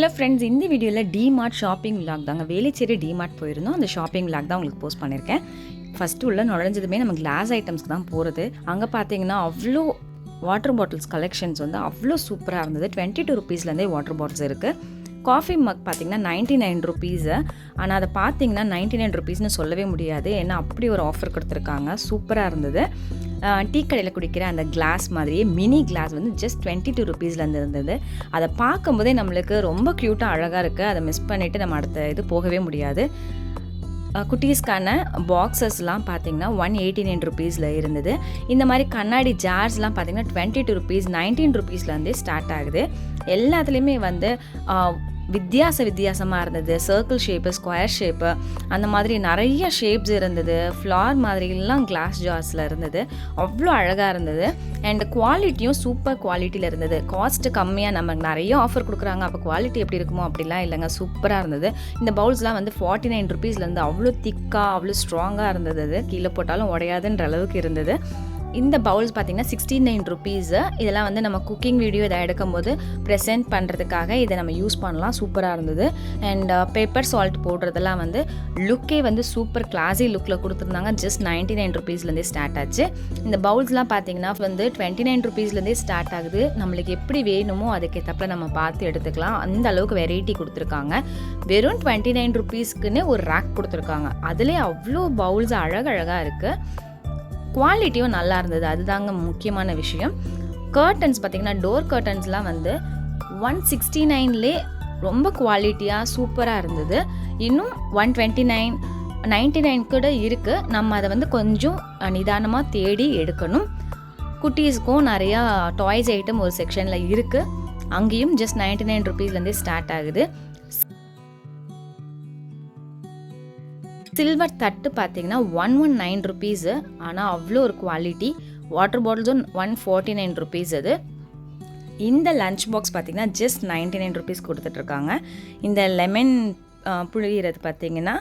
Hello friends இந்த வீடியோவில் DMart shopping vlog தாங்க. வேலைச்சேரி டிமார்ட் போயிருந்தோம். அந்த ஷாப்பிங் விலாக் தான் உங்களுக்கு போஸ்ட் பண்ணியிருக்கேன் ஃபஸ்ட்டு உள்ள நுழைஞ்சதுமே நம்ம கிளாஸ் ஐட்டம்ஸ்க்கு தான் போகிறது அங்கே பார்த்தீங்கன்னா அவ்வளோ வாட்டர் பாட்டில்ஸ் கலெக்ஷன்ஸ் வந்து அவ்வளோ சூப்பராக இருந்தது. டுவெண்ட்டி டூ ருபீஸ்லேருந்தே வாட்டர் பாட்டில்ஸ் இருக்குது காஃபி மக் பார்த்தீங்கன்னா நைன்ட்டி நைன் ருபீஸு ஆனால் அதை பார்த்தீங்கன்னா நைன்ட்டி நைன் ருபீஸ்னு சொல்லவே முடியாது. ஏன்னா அப்படி ஒரு ஆஃபர் கொடுத்துருக்காங்க. சூப்பராக இருந்தது. டீ கடையில் குடிக்கிற அந்த கிளாஸ் மாதிரியே மினி கிளாஸ் வந்து ஜஸ்ட் டுவெண்ட்டி டூ ருபீஸ்லேருந்து இருந்தது. அதை பார்க்கும்போதே நம்மளுக்கு ரொம்ப க்யூட்டாக அழகாக இருக்குது அதை மிஸ் பண்ணிவிட்டு நம்ம அடுத்த இது போகவே முடியாது. குட்டீஸ்க்கான பாக்ஸஸ்லாம் பார்த்தீங்கன்னா ஒன் எயிட்டி நைன் ருபீஸில் இருந்தது. இந்த மாதிரி கண்ணாடி ஜார்ஸ்லாம் பார்த்தீங்கன்னா டுவெண்ட்டி டூ ருபீஸ் நைன்டீன் ருபீஸ்லேருந்தே ஸ்டார்ட் ஆகுது. எல்லாத்துலேயுமே வந்து வித்தியாச வித்தியாசமாக இருந்தது. சர்க்கிள் ஷேப்பு ஸ்கொயர் ஷேப்பு அந்த மாதிரி நிறைய ஷேப்ஸ் இருந்தது. ஃப்ளார் மாதிரிலாம் கிளாஸ் ஜார்ஸில் இருந்தது. அவ்வளோ அழகாக இருந்தது. அண்ட் குவாலிட்டியும் சூப்பர் குவாலிட்டியில் இருந்தது. காஸ்ட்டு கம்மியாக நமக்கு நிறைய ஆஃபர் கொடுக்குறாங்க. அப்போ குவாலிட்டி எப்படி இருக்குமோ அப்படிலாம் இல்லைங்க. சூப்பராக இருந்தது. இந்த பவுல்ஸ்லாம் வந்து ஃபார்ட்டி நைன் ருபீஸ்லேருந்து அவ்வளோ திக்காக அவ்வளோ ஸ்ட்ராங்காக இருந்தது அது. கீழே போட்டாலும் உடையாதுன்ற அளவுக்கு இருந்தது. இந்த பவுல்ஸ் பார்த்தீங்கன்னா சிக்ஸ்டி நைன் ருபீஸு இதெல்லாம் வந்து நம்ம குக்கிங் வீடியோ இதை எடுக்கும்போது ப்ரெசென்ட் பண்ணுறதுக்காக இதை நம்ம யூஸ் பண்ணலாம். சூப்பராக இருந்தது. அண்ட் பேப்பர் சால்ட் போடுறதெல்லாம் வந்து லுக்கே வந்து சூப்பர் கிளாஸி லுக்கில் கொடுத்துருந்தாங்க. ஜஸ்ட் நைன்ட்டி நைன் ருபீஸ்லேருந்தே ஸ்டார்ட் ஆச்சு. இந்த பவுல்ஸ்லாம் பார்த்தீங்கன்னா வந்து டுவெண்ட்டி நைன் ருபீஸ்லேருந்தே ஸ்டார்ட் ஆகுது. நம்மளுக்கு எப்படி வேணுமோ அதுக்கேற்றப்ப நம்ம பார்த்து எடுத்துக்கலாம். அந்த அளவுக்கு வெரைட்டி கொடுத்துருக்காங்க. வெறும் டுவெண்ட்டி நைன் ருபீஸ்க்குன்னு ஒரு ரேக் கொடுத்துருக்காங்க. அதுலேயே அவ்வளோ பவுல்ஸ் அழகழகாக இருக்குது குவாலிட்டியும் நல்லா இருந்தது. அதுதாங்க முக்கியமான விஷயம். கர்டன்ஸ் பார்த்திங்கன்னா டோர் கர்டன்ஸ்லாம் வந்து ஒன் சிக்ஸ்டி நைன்லே ரொம்ப குவாலிட்டியாக சூப்பராக இருந்தது. இன்னும் one twenty nine ninety nine கூட இருக்குது நம்ம அதை வந்து கொஞ்சம் நிதானமாக தேடி எடுக்கணும். குட்டீஸ்க்கும் நிறையா டாய்ஸ் ஐட்டம் ஒரு செக்ஷனில் இருக்குது அங்கேயும் ஜஸ்ட் நைன்டி நைன் ருபீஸ்லேருந்தே ஸ்டார்ட் ஆகுது. சில்வர் தட்டு பார்த்தீங்கன்னா ஒன் ஒன் நைன் ருபீஸு ஆனால் அவ்வளோ ஒரு குவாலிட்டி வாட்டர் பாட்டில்ஸும் ஒன் ஃபார்ட்டி நைன் ருபீஸ் அது. இந்த லஞ்ச் பாக்ஸ் பார்த்திங்கன்னா ஜஸ்ட் நைன்டி நைன் ருபீஸ் கொடுத்துட்ருக்காங்க. இந்த லெமன் புழியிறது பார்த்தீங்கன்னா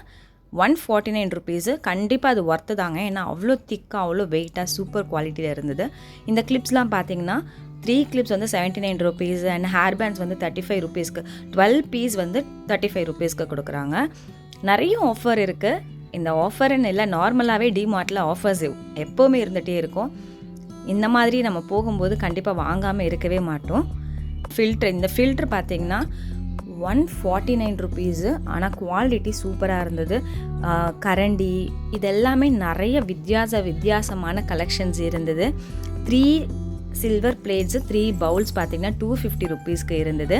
ஒன் ஃபார்ட்டி நைன் ருபீஸு கண்டிப்பாக அது ஒர்த்து தாங்க. ஏன்னா அவ்வளோ திக்காக அவ்வளோ வெயிட்டாக சூப்பர் குவாலிட்டியில் இருந்தது. இந்த கிளிப்ஸ்லாம் பார்த்தீங்கன்னா த்ரீ கிளிப்ஸ் வந்து seventy nine rupees and hair bands வந்து தேர்ட்டி ஃபைவ் ருபீஸ்க்கு டுவெல் பீஸ் வந்து தேர்ட்டி ஃபைவ் ருபீஸ்க்கு கொடுக்குறாங்க. நிறைய ஆஃபர் இருக்குது இந்த ஆஃபர்னு இல்லை நார்மலாகவே டிமார்ட்டில் ஆஃபர்ஸ் எப்போவுமே இருந்துகிட்டே இருக்கும். இந்த மாதிரி நம்ம போகும்போது கண்டிப்பாக வாங்காமல் இருக்கவே மாட்டோம். ஃபில்ட்ரு இந்த ஃபில்ட்ரு பார்த்தீங்கன்னா ஒன் ஃபார்ட்டி நைன் ருபீஸு ஆனால் குவாலிட்டி சூப்பராக இருந்தது. கரண்டி இதெல்லாமே நிறைய வித்தியாச வித்தியாசமான கலெக்ஷன்ஸ் இருந்தது. Three silver plates three bowls பார்த்தீங்கன்னா டூ ஃபிஃப்டி ருபீஸ்க்கு இருந்தது.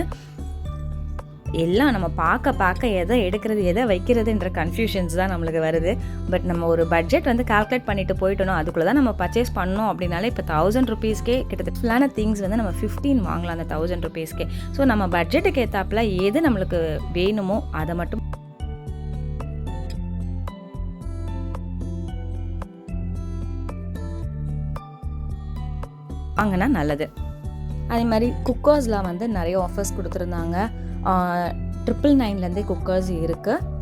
எல்லாம் நம்ம பார்க்க பார்க்க எதை எடுக்கிறது எதை வைக்கிறதுன்ற கன்ஃபியூஷன்ஸ் தான் நம்மளுக்கு வருது. பட் நம்ம ஒரு பட்ஜெட் வந்து கால்குலேட் பண்ணிட்டு போயிட்டோம் அதுக்குள்ளே தான் நம்ம பர்ச்சேஸ் பண்ணோம் அப்படின்னாலே இப்போ தௌசண்ட் ருபீஸ்க்கே கிட்டத்தட்ட திங்ஸ் வந்து நம்ம ஃபிஃப்டீன் வாங்கலாம் அந்த தௌசண்ட் ருபீஸ்க்கே ஸோ நம்ம பட்ஜெட்டுக்கு ஏற்றாப்புல எது நம்மளுக்கு வேணுமோ அதை மட்டும் வாங்கினா நல்லது. அதே மாதிரி குக்கர்ஸ்லாம் வந்து நிறைய ஆஃபர்ஸ் கொடுத்துருந்தாங்க. ட்ரிபிள் நைன்லேருந்தே குக்கர்ஸ் இருக்குது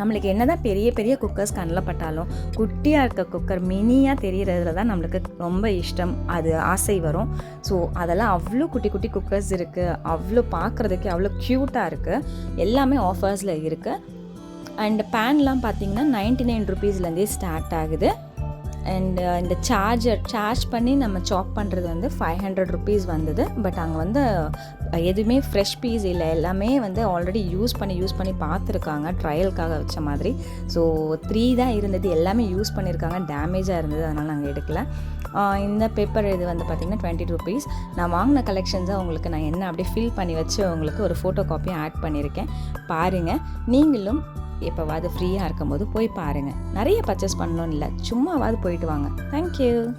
நம்மளுக்கு என்ன தான் பெரிய பெரிய குக்கர்ஸ் கண்ணில் பட்டாலும் குட்டியாக இருக்க குக்கர் மினியாக தெரிகிறதுல தான் நம்மளுக்கு ரொம்ப இஷ்டம். அது ஆசை வரும். ஸோ அதெல்லாம் அவ்வளோ குட்டி குட்டி குக்கர்ஸ் இருக்குது அவ்வளோ பார்க்குறதுக்கு அவ்வளோ க்யூட்டாக இருக்குது எல்லாமே ஆஃபர்ஸில் இருக்குது அண்ட் பேன்லாம் பார்த்தீங்கன்னா நைன்ட்டி நைன் ருபீஸ்லேருந்தே ஸ்டார்ட் ஆகுது. அண்ட் uh, இந்த சார்ஜர் சார்ஜ் பண்ணி நம்ம சாப் பண்ணுறது வந்து ஃபைவ் ஹண்ட்ரட் ருபீஸ் வந்தது. பட் அங்கே வந்து எதுவுமே ஃப்ரெஷ் பீஸ் இல்லை. எல்லாமே வந்து ஆல்ரெடி யூஸ் பண்ணி யூஸ் பண்ணி பார்த்துருக்காங்க. ட்ரையலுக்காக வச்ச மாதிரி. ஸோ த்ரீ தான் இருந்தது. எல்லாமே யூஸ் பண்ணியிருக்காங்க டேமேஜாக இருந்தது. அதனால் நாங்கள் எடுக்கல. இந்த பேப்பர் இது வந்து பார்த்திங்கன்னா டுவெண்ட்டி ருபீஸ் நான் வாங்கின கலெக்ஷன்ஸை உங்களுக்கு நான் என்ன அப்படியே ஃபில் பண்ணி வச்சு உங்களுக்கு ஒரு ஃபோட்டோ காப்பியும் ஆட் பண்ணியிருக்கேன் பாருங்கள் நீங்களும் எப்போவாது ஃப்ரீயாக இருக்கும்போது போய் பாருங்கள் நிறைய பர்ச்சேஸ் பண்ணணும்னு இல்லை. சும்மாவாது போயிட்டு வாங்க. தேங்க்யூ